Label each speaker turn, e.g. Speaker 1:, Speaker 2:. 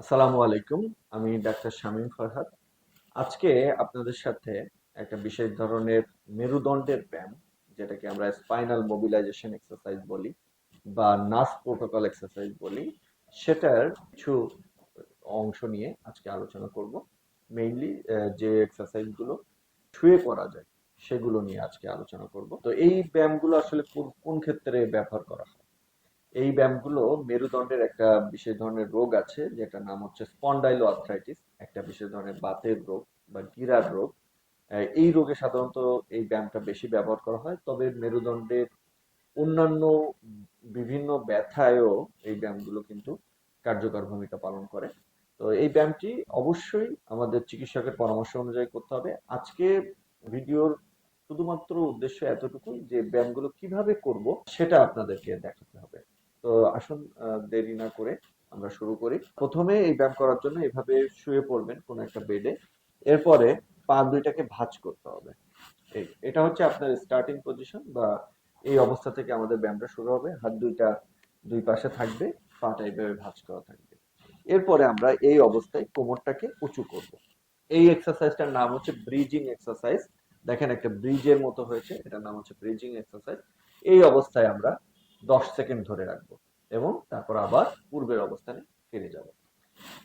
Speaker 1: আসসালামু আলাইকুম, আমি ডাক্তার শামীম ফরহাদ। আজকে আপনাদের সাথে একটা বিশেষ ধরনের মেরুদণ্ডের ব্যায়াম, যেটাকে আমরা স্পাইনাল মোবিলাইজেশন এক্সারসাইজ বলি বা নাস প্রোটোকল এক্সারসাইজ বলি। সেটার কিছু অংশ নিয়ে আজকে আলোচনা করব। মেইনলি যে এক্সারসাইজগুলো শুয়ে করা যায়, সেগুলো নিয়ে আজকে আলোচনা করব। তো এই ব্যায়ামগুলো আসলে কোন ক্ষেত্রে ব্যবহার করা হয়? এই ব্যায়ামগুলো মেরুদণ্ডের একটা বিশেষ ধরনের রোগ আছে, যেটার নাম হচ্ছে স্পন্ডাইলো আর্থ্রাইটিস একটা বিশেষ ধরনের বাতের রোগ বা গিরার রোগ। এই রোগে সাধারণত এই ব্যায়ামটা বেশি ব্যবহার করা হয়, তবে মেরুদণ্ডের অন্যান্য বিভিন্ন ব্যথায়ও এই ব্যায়ামগুলো কিন্তু কার্যকর ভূমিকা পালন করে। তো এই ব্যায়ামটি অবশ্যই আমাদের চিকিৎসকের পরামর্শ অনুযায়ী করতে হবে। আজকে ভিডিওর শুধুমাত্র উদ্দেশ্য এতটুকুই যে ব্যায়ামগুলো কীভাবে করব, সেটা আপনাদেরকে দেখাতে হবে তো আসুন দেরি না করে আমরা শুরু করি। প্রথমে এই ব্যায়াম করার জন্য এভাবে শুয়ে পড়বেন কোনো একটা বেডে এরপরে পা দুইটাকে ভাঁজ করতে হবে। এই, এটা হচ্ছে আপনার স্টার্টিং পজিশন বা এই অবস্থা থেকে আমাদের ব্যায়ামটা শুরু হবে। হাত দুইটা দুই পাশে থাকবে, পাটা এইভাবে ভাঁজ করা থাকবে। এরপরে আমরা এই অবস্থায় কোমরটাকে উঁচু করব। এই এক্সারসাইজটার নাম হচ্ছে ব্রিজিং এক্সারসাইজ দেখেন একটা ব্রিজের মতো হয়েছে, এটার নাম হচ্ছে ব্রিজিং এক্সারসাইজ এই অবস্থায় আমরা দশ সেকেন্ড ধরে রাখব। এবং তারপর আবার পূর্বের অবস্থানে